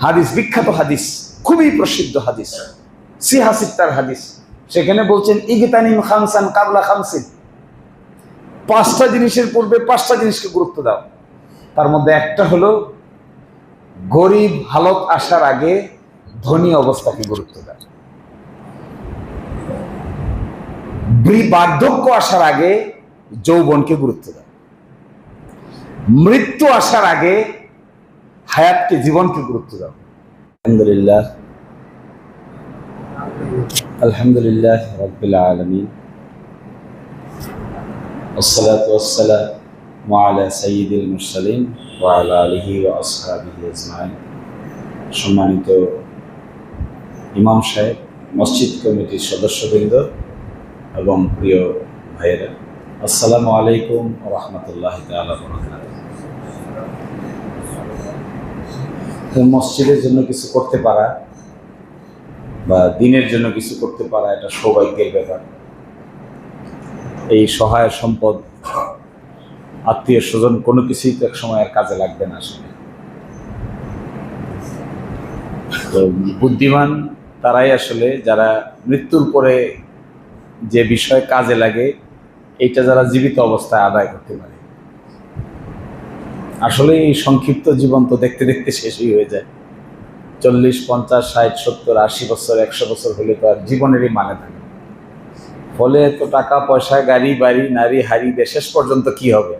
হাদিস, বিখ্যাত হাদিস, খুবই প্রসিদ্ধ হাদিস সিহাসিত্তার হাদিস। সেখানে বলছেন, ইগতানিম খামসান কাবলা খামসিন। পাঁচটা জিনিসের পূর্বে পাঁচটা জিনিসকে গুরুত্ব দাও। তার মধ্যে একটা হলো, গরিব হালত আসার আগে ধনী অবস্থাকে গুরুত্ব বৃ- বার্ধক্য আসার আগে যৌবনকে গুরুত্ব দাও। মৃত্যু আসার আগে হায়াতকে জীবনকে গুরুত্ব দাও আলহামদুলিল্লাহ আলহামদুলিল্লাহ রব্বিল আলমিন والصلاة والسلام على سيد المرسلين وعلى آله وأصحابه أجمعين সম্মানিত ইমাম সাহেব মসজিদ কমিটির সদস্যবৃন্দ এবং প্রিয় ভাইয়েরা আসসালামু আলাইকুম রহমতুল্লাহ তাআলা মসজিদের জন্য কিছু করতে পারা বা দিনের জন্য কিছু করতে পারা, এটা সৌভাগ্যের ব্যাপার। এই সহায় সম্পদ, আত্মীয় স্বজন কোনো কিছুই তো এক সময় আর কাজে লাগবে না আসলে। তো বুদ্ধিমান তারাই আসলে যারা মৃত্যুর পরে যে বিষয় কাজে লাগে, এইটা যারা জীবিত অবস্থায় আদায় করতে পারে। আসলে এই সংক্ষিপ্ত জীবন তো দেখতে দেখতে শেষই হয়ে যায়। চল্লিশ, পঞ্চাশ, ষাট, সত্তর, আশি বছর, একশো বছর হলে তো আর জীবনেরই মানে থাকে। ফলে তো টাকা, পয়সা, গাড়ি, বাড়ি, নারী হারি দিয়ে শেষ পর্যন্ত কি হবে?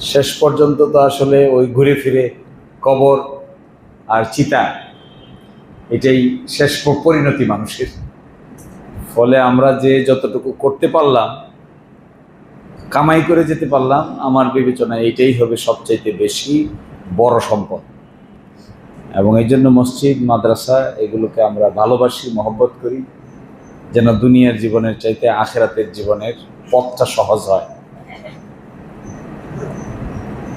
শেষ পর্যন্ত তো আসলে ওই ঘুরে ফিরে কবর আর চিতা, এটাই শেষ পরিণতি মানুষের। ফলে আমরা যে যতটুকু করতে পারলাম কামাই করে যেতে পারলাম, আমার বিবেচনায় এটাই হবে সবচাইতে বেশি বড় সম্পদ। এবং এই জন্য মসজিদ, মাদ্রাসা এগুলোকে আমরা ভালোবাসি, মহব্বত করি, যেন দুনিয়ার জীবনের চাইতে আখেরাতের জীবনের পথটা সহজ হয়।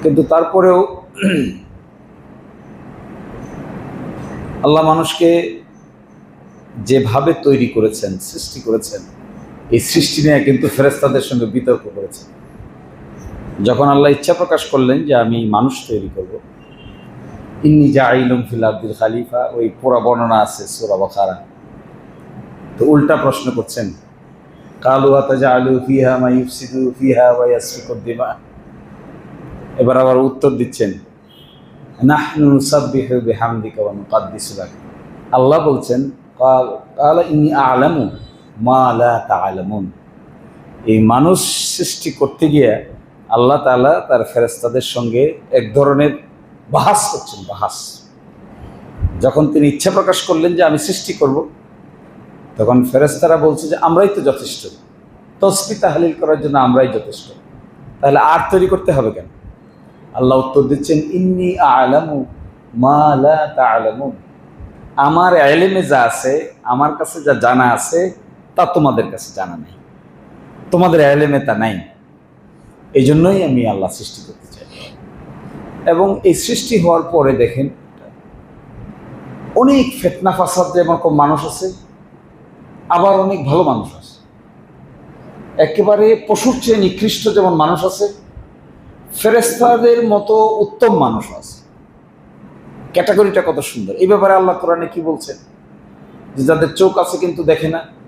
কিন্তু তারপরেও আল্লাহ মানুষকে যেভাবে তৈরি করেছেন, সৃষ্টি করেছেন এই সৃষ্টি নিয়ে কিন্তু ফেরেস্তাদের সঙ্গে বিতর্ক করেছেন যখন আল্লাহ ইচ্ছা প্রকাশ করলেন যে আমি মানুষ তৈরি করব, ইন্নি জা আইলুম ফিল আব্দুল খালিফা, ওই পুরা বর্ণনা আছে সুরা বখারা তো উল্টা প্রশ্ন করছেন, কালু আতাজা আলু ফিহা মা ইউফসিদু ফিহা ওয়া ইয়াসফিকুদ দিমা? এবার আবার উত্তর দিচ্ছেন, নাহনু নুসাব্বিহু বিহামদিকা ওয়া নুকাদ্দিসু লাক। আল্লাহ বলছেন কালা ইন্নি আ'লামু মা এই মানুষ সৃষ্টি করতে গিয়ে আল্লাহ তাআলা তার ফেরেশতাদের সঙ্গে এক ধরনের বাহাস করছেন, বাহাস। যখন তিনি ইচ্ছা প্রকাশ করলেন যে আমি সৃষ্টি করব, তখন ফেরেশতারা বলছে যে আমরাই তো যথেষ্ট। তসবি তাহলিল করার জন্য আমরাই যথেষ্ট। তাহলে আর তৈরি করতে হবে কেন? আল্লাহ উত্তর দিচ্ছেন, ইন্নি আলামু মা লা তা'লামুন আমার এলেমে যা আছে, আমার কাছে যা জানা আছে তা তোমাদের কাছে জানা নেই। তোমাদের এলেমে তা নাই। এই জন্যই আমি আল্লাহ সৃষ্টি করতে চাই। এবং এই সৃষ্টি হওয়ার পরে দেখেন, অনেক ফেতনা ফাসাদ যেমন মানুষ আছে, আবার অনেক ভালো মানুষ আছে। একেবারে পশুর চেয়ে নিকৃষ্ট যেমন মানুষ আছে ফেরেস্তাদের মতো উত্তম মানুষ আছে। ক্যাটাগরিটা কত সুন্দর। এই ব্যাপারে আল্লাহ কোরআনে কি বলছেন? যে যাদের চোখ আছে কিন্তু দেখে না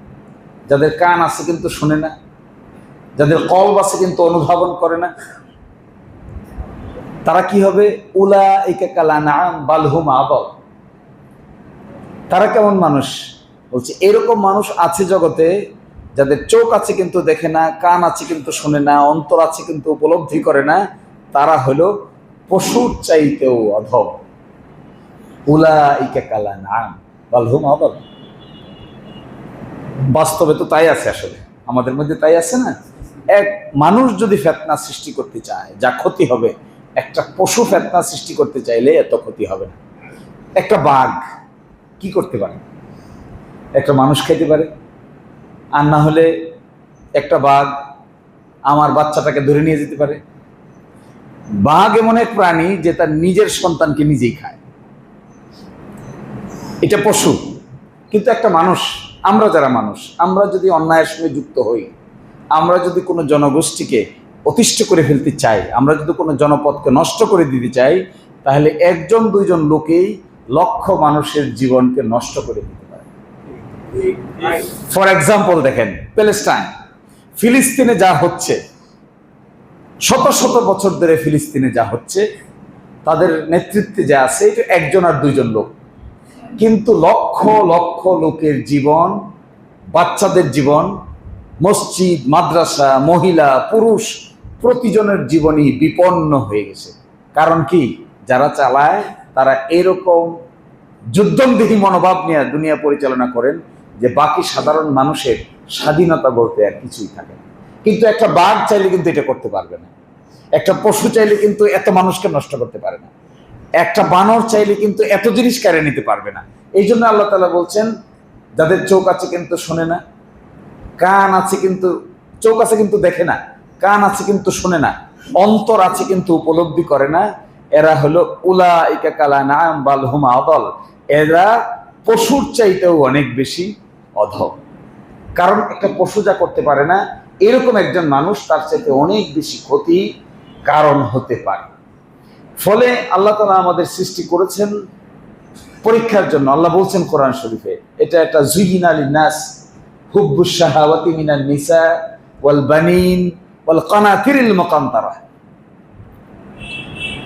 যাদের কান আছে কিন্তু শোনে না, যাদের কলব আছে কিন্তু অনুধাবন করে না। তারা কি হবে? উলা বালহুম আবল তারা কেমন মানুষ? বলছে, এরকম মানুষ আছে জগতে যাদের চোখ আছে কিন্তু দেখে না, কান আছে কিন্তু শোনে না, অন্তর আছে কিন্তু উপলব্ধি করে না, তারা হলো পশুর চাইতেও অধব উলা ইকে কালা নাম বালহুম আবল বাস্তবে তো তাই আছে আসলে। আমাদের মধ্যে তাই আছে না? এক মানুষ যদি ফেতনা সৃষ্টি করতে চায়, যা ক্ষতি হবে, একটা পশু ফেতনা সৃষ্টি করতে চাইলে এত ক্ষতি হবে না। একটা বাঘ কি করতে পারে? একটা মানুষ খেতে পারে। আর না হলে একটা বাঘ আমার বাচ্চাটাকে ধরে নিয়ে যেতে পারে। বাঘ এমন এক প্রাণী যে তার নিজের সন্তানকে নিজেই খায়। এটা পশু, কিন্তু একটা মানুষ আমরা যারা মানুষ, আমরা যদি অন্যায়ের সঙ্গে যুক্ত হই, আমরা যদি কোনো জনগোষ্ঠীকে অতিষ্ঠ করে ফেলতে চাই, আমরা যদি কোনো জনপদকে নষ্ট করে দিতে চাই, তাহলে একজন, দুইজন লোকেই লক্ষ মানুষের জীবনকে নষ্ট করে দিতে পারে। ফর এক্সাম্পল দেখেন প্যালেস্টাইন ফিলিস্তিনে যা হচ্ছে, শত শত বছর ধরে ফিলিস্তিনে যা হচ্ছে, তাদের নেতৃত্বে যা আছে, এটা একজন আর দুইজন লোক। কিন্তু লক্ষ লক্ষ লোকের জীবন, বাচ্চাদের জীবন, মসজিদ, মাদ্রাসা, মহিলা, পুরুষ প্রতিজনের জীবনই বিপন্ন হয়ে গেছে। কারণ কি? যারা চালায়, তারা এরকম যুদ্ধমদেহী মনোভাব নিয়ে দুনিয়া পরিচালনা করেন যে বাকি সাধারণ মানুষের স্বাধীনতা বলতে আর কিছুই থাকে না। কিন্তু একটা বাঘ চাইলে কিন্তু এটা করতে পারবে না। একটা পশু চাইলে কিন্তু এত মানুষকে নষ্ট করতে পারে না। একটা বানর চাইলে কিন্তু এত জিনিস কেড়ে নিতে পারবে না। এই জন্য আল্লাহ তালা বলছেন, যাদের চোখ আছে কিন্তু শোনে না, কান আছে কিন্তু, চোখ আছে কিন্তু দেখে না, কান আছে কিন্তু শোনে না, অন্তর আছে কিন্তু উপলব্ধি করে না, এরা হলো উলা ইকা কালা নাম বাল হুমা অদল এরা পশুর চাইতেও অনেক বেশি অধম। কারণ একটা পশু যা করতে পারে না, এরকম একজন মানুষ তার চাইতে অনেক বেশি ক্ষতি কারণ হতে পারে। ফলে আল্লাহ তালা আমাদের সৃষ্টি করেছেন পরীক্ষার জন্য। আল্লাহ বলছেন কোরআন শরীফে, এটা একটা জুহিন আলী নাস হুব্বুস শাহাওয়াতি মিনান নিসা ওয়াল বানিন ওয়াল কানাতিরিল মাকান্তারা।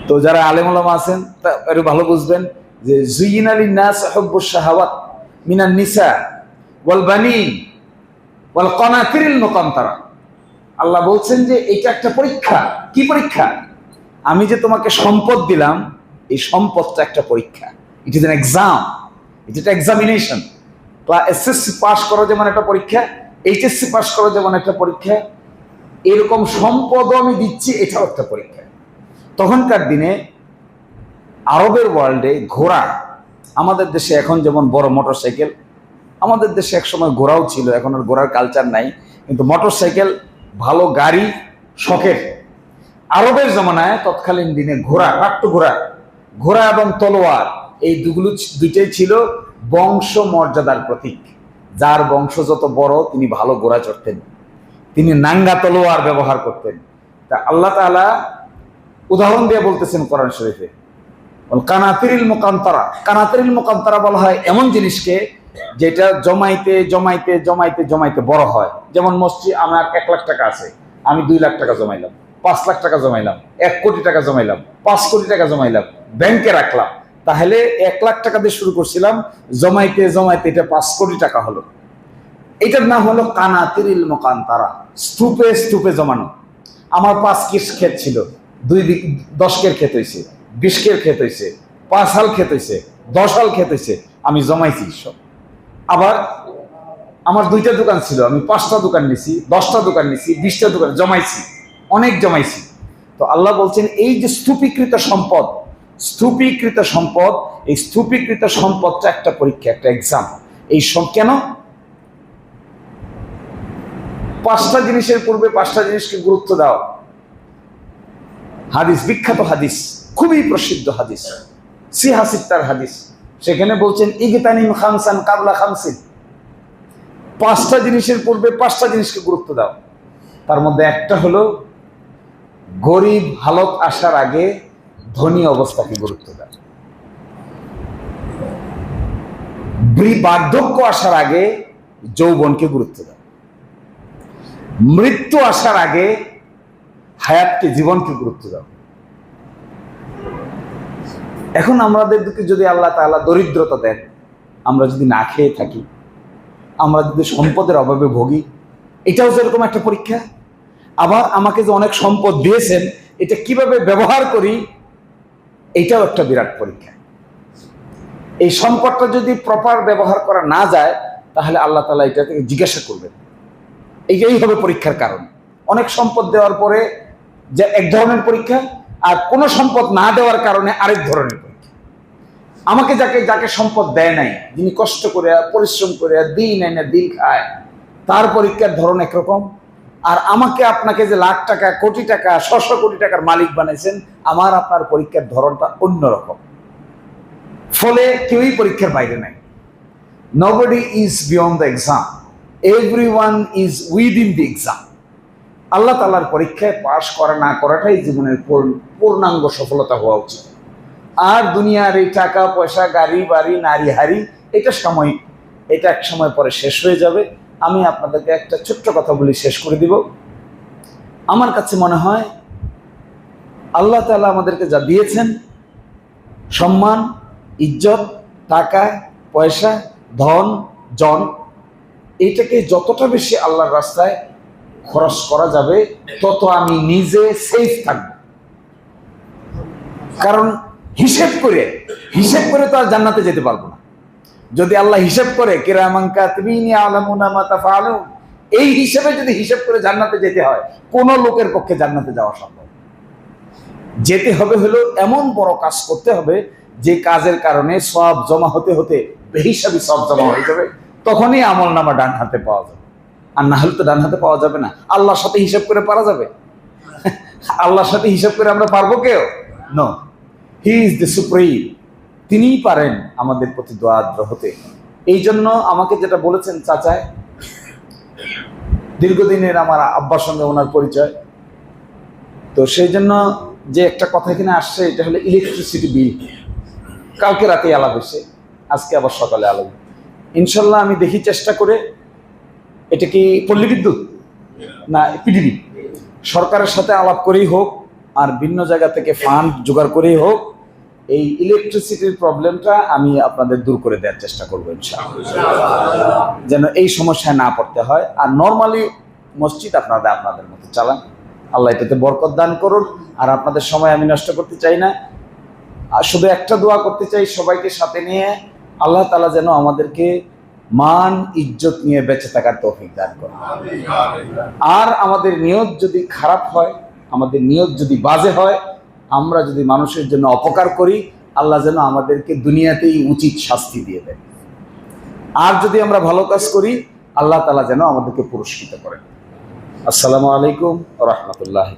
তো যারা আলেমুলামা আছেন, তা একটু ভালো বুঝবেন যে জুইন আলী নাস হুব্বুস শাহাওয়াত মিনান নিসা ওয়াল বানিন ওয়াল কানাতিরিল মাকান্তারা। আল্লাহ বলছেন যে এটা একটা পরীক্ষা। কি পরীক্ষা? আমি যে তোমাকে সম্পদ দিলাম, এই সম্পদটা একটা পরীক্ষা। It is an exam it is examination SSC pass করা যেমন একটা পরীক্ষা এইচএসসি পাস করা যেমন একটা পরীক্ষা, এরকম সম্পদও আমি দিচ্ছি, এটাও একটা পরীক্ষা। তখনকার দিনে আরবের ওয়ার্ল্ডে ঘোড়া, আমাদের দেশে এখন যেমন বড় মোটর সাইকেল আমাদের দেশে একসময় ঘোড়াও ছিল, এখন আর ঘোড়ার কালচার নাই, কিন্তু মোটর সাইকেল ভালো গাড়ি, শখের। আরবের জমানায় তৎকালীন দিনে ঘোড়া কাট্টু ঘোড়া ঘোড়া এবং তলোয়ার, এই দুগুলো দুইটাই ছিল বংশ মর্যাদার প্রতীক। যার বংশ যত বড়, তিনি ভালো ঘোড়া চড়তেন। তিনি নাঙ্গা তলোয়ার ব্যবহার করতেন। তা আল্লাহ তাআলা উদাহরণ দিয়ে বলতেছেন কোরআন শরীফে কানাতিরিল মোকান্তরা। কানাতিরিল মোকান্তরা বলা হয় এমন জিনিসকে যেটা জমাইতে জমাইতে জমাইতে জমাইতে বড় হয়। যেমন মসজিদ, আমার এক লাখ টাকা আছে, আমি দুই লাখ টাকা জমাইলাম। পাঁচ লাখ টাকা জমাইলাম, এক কোটি টাকা জমাইলাম, পাঁচ কোটি টাকা জমাইলাম, ব্যাংকে রাখলাম। তাহলে এক লাখ টাকা দিয়ে শুরু করছিলাম, জমাইতে জমাইতে এটা পাঁচ কোটি টাকা হলো। এটার নাম হলো কানাতিরিল মোকান্তারা, স্তূপে স্তূপে জমানো। আমার পাঁচ কিস ক্ষেত ছিল, দুই দিক, দশ কের ক্ষেত হয়েছে বিশ কের ক্ষেত হয়েছে পাঁচ হাল ক্ষেত হয়েছে দশ হাল ক্ষেত হয়েছে আমি জমাইছি সব। আবার আমার দুইটা দোকান ছিল, আমি পাঁচটা দোকান নিছি, দশটা দোকান নিছি, বিশটা দোকান জমাইছি। অনেক জমাইছি। তো আল্লাহ বলছেন, এই যে স্তূপীকৃত সম্পদ স্তূপীকৃত সম্পদ, এই স্তূপীকৃত সম্পদটা একটা পরীক্ষা, একটা এক্সাম এই কেন? পাঁচটা জিনিসের পূর্বে পাঁচটা জিনিসকে গুরুত্ব দাও। হাদিস, বিখ্যাত হাদিস, খুবই প্রসিদ্ধ হাদিস সিহাসিত্তার হাদিস। সেখানে বলছেন, ইগতানিম খামসান কাবলা খামসিন। পাঁচটা জিনিসের পূর্বে পাঁচটা জিনিসকে গুরুত্ব দাও। তার মধ্যে একটা হলো গরিব হালত আসার আগে ধনী অবস্থাকে গুরুত্ব বৃ- বার্ধক্য আসার আগে যৌবনকে গুরুত্ব দাও মৃত্যু আসার আগে হায়াতকে, জীবনকে গুরুত্ব দাও এখন আমাদের দিকে যদি আল্লাহ তাআলা দরিদ্রতা দেন, আমরা যদি না খেয়ে থাকি, আমরা যদি সম্পদের অভাবে ভোগী, এটাও যেরকম একটা পরীক্ষা। আবার আমাকে যে অনেক সম্পদ দিয়েছেন, এটা কীভাবে ব্যবহার করি, এটাও একটা বিরাট পরীক্ষা। এই সম্পদটা যদি প্রপার ব্যবহার করা না যায়, তাহলে আল্লাহ তালা এটা থেকে জিজ্ঞাসা করবেন। এইটাই হবে পরীক্ষার কারণ। অনেক সম্পদ দেওয়ার পরে যে এক ধরনের পরীক্ষা, আর কোনো সম্পদ না দেওয়ার কারণে আরেক ধরনের পরীক্ষা। আমাকে যাকে যাকে সম্পদ দেয় নাই, যিনি কষ্ট করে, পরিশ্রম করে, দিন এনে দিন খায়, তার পরীক্ষার ধরন একরকম। আর আমাকে আপনাকে যে লাখ টাকা, কোটি টাকা, ছশো কোটি টাকার মালিক বানাইছেন, আমার আপনার পরীক্ষার ধরনটা অন্যরকম। ফলে কেউই পরীক্ষার বাইরে নাই। Nobody is beyond the exam every one is within the exam আল্লাহ তালার পরীক্ষায় পাশ করা না করাটাই জীবনের পূর্ণাঙ্গ সফলতা হওয়া উচিত। আর দুনিয়ার এই টাকা, পয়সা, গাড়ি, বাড়ি, নারী হারি এটা সাময়িক। এটা এক সময় পরে শেষ হয়ে যাবে। আমি আপনাদেরকে একটা ছোট্ট কথা বলি, শেষ করে দিব। আমার কাছে মনে হয় আল্লাহ তাআলা আমাদেরকে যা দিয়েছেন, সম্মান, ইজ্জত, টাকা, পয়সা, ধন, জন, এটাকে যতটা বেশি আল্লাহর রাস্তায় খরচ করা যাবে, তত আমি নিজে সেফ থাকব। কারণ হিসেব করে হিসেব করে তো আর জান্নাতে যেতে পারব না। যদি আল্লাহ হিসেব করে এই হিসেবে যদি হিসেব করে জান্নাতে যেতে হয়, কোন লোকের পক্ষে জান্নাতে যাওয়া সম্ভব? যেতে হবে হলো এমন বড় কাজ করতে হবে, যে কাজের কারণে সব জমা হতে হতে বেহিসাবি সব জমা হয়ে যাবে, তখনই আমল নামা ডান হাতে পাওয়া যাবে। আর না হলে তো ডান হাতে পাওয়া যাবে না। আল্লাহর সাথে হিসাব করে পারা যাবে? আল্লাহর সাথে হিসাব করে আমরা পারব কেউ? No he is the supreme তিনিই পারেন আমাদের প্রতি দোয়াদ্র হতে। এই জন্য আমাকে যেটা বলেছেন চাচায় দীর্ঘদিনের আমার আব্বার সঙ্গে ওনার পরিচয়। তো সেই জন্য যে একটা কথা এখানে আসছে এটা হলো ইলেকট্রিসিটি বিল কালকে রাতে আলাপ এসে আজকে আবার সকালে আলাপ। ইনশাল্লাহ আমি দেখি চেষ্টা করে এটা কি পল্লী বিদ্যুৎ? না পিডিবি সরকারের সাথে আলাপ করেই হোক আর ভিন্ন জায়গা থেকে ফান্ড জোগাড় করেই হোক এই ইলেকট্রিসিটির প্রবলেমটা আমি আপনাদের দূর করে দেওয়ার চেষ্টা করব যেন এই সমস্যায় না পড়তে হয়। আর নর্মালি মসজিদ আপনারা আপনাদের মতো চালান। আল্লাহ এটাতে বরকত দান করুন। আর আপনাদের সময় আমি নষ্ট করতে চাই না। আর শুধু একটা দোয়া করতে চাই সবাইকে সাথে নিয়ে। আল্লাহ তালা যেন আমাদেরকে মান ইজ্জত নিয়ে বেঁচে থাকার তৌফিক দান করে আর আমাদের নিয়ত যদি খারাপ হয় আমাদের নিয়ত যদি বাজে হয় আমরা যদি মানুষের জন্য অপকার করি, আল্লাহ যেন আমাদেরকে দুনিয়াতেই উচিত শাস্তি দিয়ে দেয় আর যদি আমরা ভালো কাজ করি, আল্লাহ তালা যেন আমাদেরকে পুরস্কৃত করেন। আসসালামু আলাইকুম রহমতুল্লাহ